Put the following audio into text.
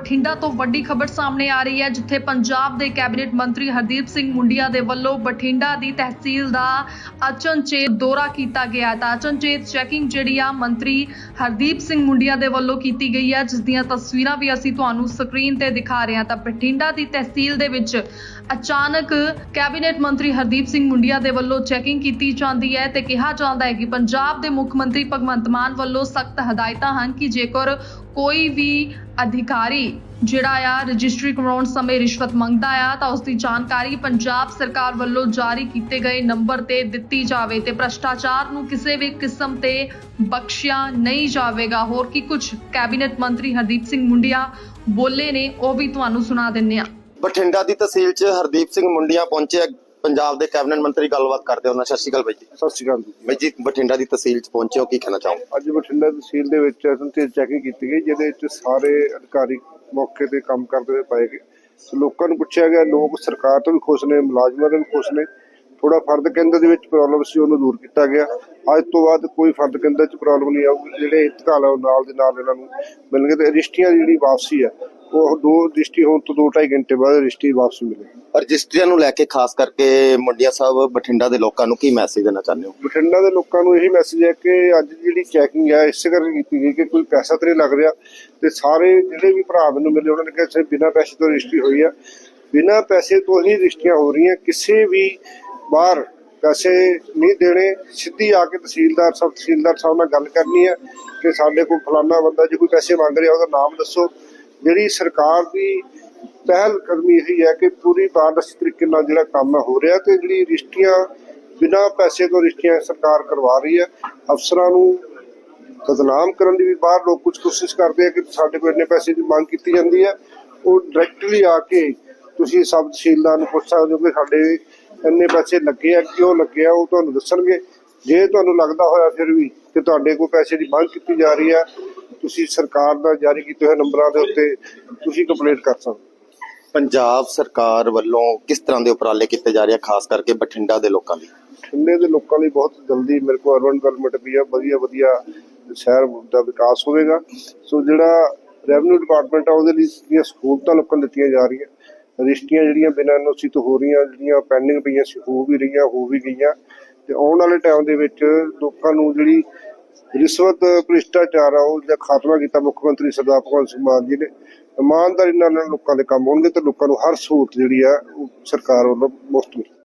ਬਠਿੰਡਾ ਤੋਂ ਵੱਡੀ ਖਬਰ ਸਾਹਮਣੇ ਆ ਰਹੀ ਹੈ, ਜਿੱਥੇ ਪੰਜਾਬ ਦੇ ਕੈਬਨਿਟ ਮੰਤਰੀ ਹਰਦੀਪ ਸਿੰਘ ਮੁੰਡੀਆ ਦੇ ਵੱਲੋਂ ਬਠਿੰਡਾ ਦੀ ਤਹਿਸੀਲ ਦਾ ਅਚਨਚੇਤ ਦੌਰਾ ਕੀਤਾ ਗਿਆ ਤਾਂ ਅਚਨਚੇਤ ਚੈਕਿੰਗ ਜਿਹੜੀ ਆ ਮੰਤਰੀ ਹਰਦੀਪ ਸਿੰਘ ਮੁੰਡੀਆ ਦੇ ਵੱਲੋਂ ਕੀਤੀ ਗਈ ਹੈ, ਜਿਸ ਦੀਆਂ ਤਸਵੀਰਾਂ ਵੀ ਅਸੀਂ ਤੁਹਾਨੂੰ ਸਕਰੀਨ ਤੇ ਦਿਖਾ ਰਹੇ ਹਾਂ। ਤਾਂ ਬਠਿੰਡਾ ਦੀ ਤਹਿਸੀਲ ਦੇ ਵਿੱਚ ਅਚਾਨਕ ਕੈਬਨਿਟ ਮੰਤਰੀ ਹਰਦੀਪ ਸਿੰਘ ਮੁੰਡੀਆ ਦੇ ਵੱਲੋਂ ਚੈਕਿੰਗ ਕੀਤੀ ਜਾਂਦੀ ਹੈ ਤੇ ਕਿਹਾ ਜਾਂਦਾ ਹੈ ਕਿ ਪੰਜਾਬ ਦੇ ਮੁੱਖ ਮੰਤਰੀ ਭਗਵੰਤ ਮਾਨ ਵੱਲੋਂ ਸਖਤ ਹਦਾਇਤਾਂ ਹਨ ਕਿ ਜੇਕਰ ਕੋਈ ਵੀ ਅਧਿਕਾਰੀ ਜਿਹੜਾ ਆ, ਰਜਿਸਟਰੀ ਕਰਵਾਉਣ ਸਮੇਂ ਰਿਸ਼ਵਤ ਮੰਗਦਾ ਆ, ਤਾਂ ਉਸ ਦੀ ਜਾਣਕਾਰੀ ਪੰਜਾਬ ਸਰਕਾਰ ਵੱਲੋਂ ਜਾਰੀ ਕੀਤੇ ਗਏ ਨੰਬਰ ਤੇ ਦਿੱਤੀ ਜਾਵੇ ਤੇ ਭ੍ਰਸ਼ਟਾਚਾਰ ਨੂੰ ਕਿਸੇ ਵੀ ਕਿਸਮ ਤੇ ਬਖਸ਼ਿਆ ਨਹੀਂ ਜਾਵੇਗਾ। ਹੋਰ ਕੀ ਕੁਝ ਕੈਬਨਿਟ ਮੰਤਰੀ ਹਰਦੀਪ ਸਿੰਘ ਮੁੰਡੀਆ ਬੋਲੇ ਨੇ, ਉਹ ਵੀ ਤੁਹਾਨੂੰ ਸੁਣਾ ਦਿੰਨੇ ਆ ਬਠਿੰਡਾ ਦੀ ਤਹਿਸੀਲ 'ਚ ਹਰਦੀਪ ਸਿੰਘ ਮੁੰਡੀਆਂ ਪਹੁੰਚੇ ਪੰਜਾਬ ਦੇ ਕੈਬਨਿਟ ਮੰਤਰੀ ਗੱਲਬਾਤ ਕਰਦੇ ਉਹਨਾਂ ਸਤਿ ਸ਼੍ਰੀ ਅਕਾਲ ਬਾਈ ਜੀ। ਸਤਿ ਸ਼੍ਰੀ ਅਕਾਲ ਜੀ। ਬਾਈ ਜੀ ਬਠਿੰਡਾ ਦੀ ਤਹਿਸੀਲ 'ਚ ਪਹੁੰਚੇ ਹੋ ਕੀ ਕਹਿਣਾ ਚਾਹੋ ਅੱਜ ਬਠਿੰਡਾ ਤਹਿਸੀਲ ਦੇ ਵਿੱਚ ਸੰਤੇ ਚੈਕਿੰਗ ਕੀਤੀ ਗਈ ਜਿਹਦੇ ਵਿੱਚ ਸਾਰੇ ਅਧਿਕਾਰੀ ਮੌਕੇ ਤੇ ਕੰਮ ਕਰਦੇ ਹੋਏ ਪਾਏ ਗਏ। ਲੋਕਾਂ ਨੂੰ ਪੁੱਛਿਆ ਗਿਆ ਲੋਕ ਸਰਕਾਰ ਤੋਂ ਵੀ ਖੁਸ਼ ਨੇ ਮੁਲਾਜ਼ਮਾਂ ਤੋਂ ਵੀ ਖੁਸ਼ ਨੇ। ਥੋੜਾ ਫਰਦ ਕੇਂਦਰ ਦੇ ਵਿੱਚ ਪ੍ਰੋਬਲਮ ਸੀ ਉਹਨੂੰ ਦੂਰ ਕੀਤਾ ਗਿਆ। ਅੱਜ ਤੋਂ ਬਾਅਦ ਕੋਈ ਫਰਦ ਕੇਂਦਰ 'ਚ ਪ੍ਰੋਬਲਮ ਨਹੀਂ ਆਊਗੀ ਜਿਹੜੇ ਇੰਤਕਾਲ ਨਾਲ ਦੇ ਨਾਲ ਇਹਨਾਂ ਨੂੰ ਮਿਲਣਗੇ ਤੇ ਰਜਿਸਟਰੀਆਂ ਜਿਹੜੀ ਵਾਪਸੀ ਆ ਉਹ ਦੋ ਰਜਿਸਟਰੀ ਹੋਣ ਤੋਂ 2.5 ਘੰਟੇ ਬਾਅਦ ਰਜਿਸਟਰੀ ਵਾਪਸ ਮਿਲੇਗੀ ਰਜਿਸਟਰੀਆਂ ਨੂੰ ਲੈ ਕੇ ਖਾਸ ਕਰਕੇ ਮੁੰਡੀਆਂ ਸਾਹਿਬ ਬਠਿੰਡਾ ਦੇ ਲੋਕਾਂ ਨੂੰ ਕੀ ਮੈਸੇਜ ਦੇਣਾ ਚਾਹੁੰਦੇ ਹੋ? ਬਠਿੰਡਾ ਦੇ ਲੋਕਾਂ ਨੂੰ ਇਹੀ ਮੈਸੇਜ ਹੈ ਕਿ ਅੱਜ ਜਿਹੜੀ ਚੈਕਿੰਗ ਹੈ ਇਸੇ ਕਰਕੇ ਕੀਤੀ ਗਈ ਕਿ ਕੋਈ ਪੈਸਾ ਤੇ ਨਹੀਂ ਲੱਗ ਰਿਹਾ ਤੇ ਸਾਰੇ ਜਿਹੜੇ ਵੀ ਭਰਾ ਮੈਨੂੰ ਮਿਲੇ ਉਹਨਾਂ ਨੇ ਕਿਹਾ ਸਿਰਫ ਬਿਨਾਂ ਪੈਸੇ ਤੋਂ ਰਜਿਸਟਰੀ ਹੋਈ ਆ। ਬਿਨਾਂ ਪੈਸੇ ਤੋਂ ਹੀ ਰਜਿਸਟਰੀਆਂ ਹੋ ਰਹੀਆਂ ਕਿਸੇ ਵੀ ਬਾਹਰ ਪੈਸੇ ਨਹੀਂ ਦੇਣੇ। ਸਿੱਧੀ ਆ ਕੇ ਤਹਿਸੀਲਦਾਰ ਸਾਹਿਬ ਤਹਿਸੀਲਦਾਰ ਸਾਹਿਬ ਨਾਲ ਗੱਲ ਕਰਨੀ ਹੈ ਕਿ ਸਾਡੇ ਕੋਲ ਫਲਾਨਾ ਬੰਦਾ ਜੇ ਕੋਈ ਪੈਸੇ ਮੰਗ ਰਿਹਾ ਉਹਦਾ ਨਾਮ ਦੱਸੋ। ਜਿਹੜੀ ਸਰਕਾਰ ਦੀ ਪਹਿਲ ਕਦਮੀ ਇਹੀ ਹੈ ਕਿ ਪੂਰੀ ਪਾਰਦਰਸ਼ੀ ਤਰੀਕੇ ਨਾਲ ਜਿਹੜਾ ਕੰਮ ਹੋ ਰਿਹਾ ਤੇ ਜਿਹੜੀ ਰਜਿਸਟਰੀਆਂ ਬਿਨਾਂ ਪੈਸੇ ਤੋਂ ਰਜਿਸਟਰੀਆਂ ਸਰਕਾਰ ਕਰਵਾ ਰਹੀ ਹੈ, ਅਫਸਰਾਂ ਨੂੰ ਬਦਨਾਮ ਕਰਨ ਦੀ ਵੀ ਬਾਹਰ ਲੋਕ ਕੁਝ ਕੋਸ਼ਿਸ਼ ਕਰਦੇ ਆ ਕਿ ਸਾਡੇ ਕੋਲ ਇੰਨੇ ਪੈਸੇ ਦੀ ਮੰਗ ਕੀਤੀ ਜਾਂਦੀ ਹੈ, ਉਹ ਡਾਇਰੈਕਟਲੀ ਆ ਕੇ ਤੁਸੀਂ ਸਬ ਤਹਿਸੀਲਦਾਰ ਨੂੰ ਪੁੱਛ ਸਕਦੇ ਹੋ ਕਿ ਸਾਡੇ ਇੰਨੇ ਪੈਸੇ ਲੱਗੇ ਆ, ਕਿਉਂ ਲੱਗੇ ਆ, ਉਹ ਤੁਹਾਨੂੰ ਦੱਸਣਗੇ। ਜੇ ਤੁਹਾਨੂੰ ਲੱਗਦਾ ਹੋਇਆ ਫਿਰ ਵੀ ਕਿ ਤੁਹਾਡੇ ਕੋਲ ਪੈਸੇ ਦੀ ਮੰਗ ਕੀਤੀ ਜਾ ਰਹੀ ਹੈ ਤੁਸੀਂ ਸਰਕਾਰ ਦਾ ਜਾਰੀ ਕੀਤੇ ਹੋਏ ਨੰਬਰਾਂ ਦੇ ਉੱਤੇ ਤੁਸੀਂ ਕੰਪਲੇਂਟ ਕਰ ਸਕਦੇ। ਪੰਜਾਬ ਸਰਕਾਰ ਵੱਲੋਂ ਕਿਸ ਤਰ੍ਹਾਂ ਦੇ ਉਪਰਾਲੇ ਕੀਤੇ ਜਾ ਰਹੇ ਆ ਖਾਸ ਕਰਕੇ ਬਠਿੰਡਾ ਦੇ ਲੋਕਾਂ ਲਈ? ਠੰਡੇ ਦੇ ਲੋਕਾਂ ਲਈ ਬਹੁਤ ਜਲਦੀ ਮੇਰੇ ਕੋਲ ਅਰਬਨ ਡਿਵੈਲਪਮੈਂਟ ਵੀ ਆ ਵਧੀਆ ਵਧੀਆ ਸ਼ਹਿਰ ਦਾ ਵਿਕਾਸ ਹੋਵੇਗਾ। ਸੋ ਜਿਹੜਾ ਰੈਵਨਿਊ ਡਿਪਾਰਟਮੈਂਟ ਆ ਉਹਦੇ ਲਈ ਜਿਹੜੀਆਂ ਸਹੂਲਤਾਂ ਲੋਕਾਂ ਨੂੰ ਦਿੱਤੀਆਂ ਜਾ ਰਹੀਆਂ। ਰਜਿਸਟਰੀਆਂ ਜਿਹੜੀਆਂ ਬਿਨਾਂ ਐਨਓਸੀ ਤੋਂ ਹੋ ਰਹੀਆਂ ਜਿਹੜੀਆਂ ਪੈਂਡਿੰਗ ਪਈਆਂ ਸੀ ਹੋ ਵੀ ਰਹੀਆਂ ਹੋ ਵੀ ਗਈਆਂ। ਤੇ ਆਉਣ ਵਾਲੇ ਟਾਈਮ ਦੇ ਵਿੱਚ ਲੋਕਾਂ ਨੂੰ ਜਿਹੜੀ ਰਿਸ਼ਵਤ ਭ੍ਰਿਸ਼ਟਾਚਾਰ ਆ ਉਹ ਖਾਤਮਾ ਕੀਤਾ ਮੁੱਖ ਮੰਤਰੀ ਸਰਦਾਰ ਭਗਵੰਤ ਸਿੰਘ ਮਾਨ ਜੀ ਨੇ। ਇਮਾਨਦਾਰੀ ਨਾਲ ਲੋਕਾਂ ਦੇ ਕੰਮ ਹੋਣਗੇ ਤੇ ਲੋਕਾਂ ਨੂੰ ਹਰ ਸਹੂਲਤ ਜਿਹੜੀ ਆ, ਉਹ ਸਰਕਾਰ ਵੱਲੋਂ ਮੁਫਤ ਮਿਲੇ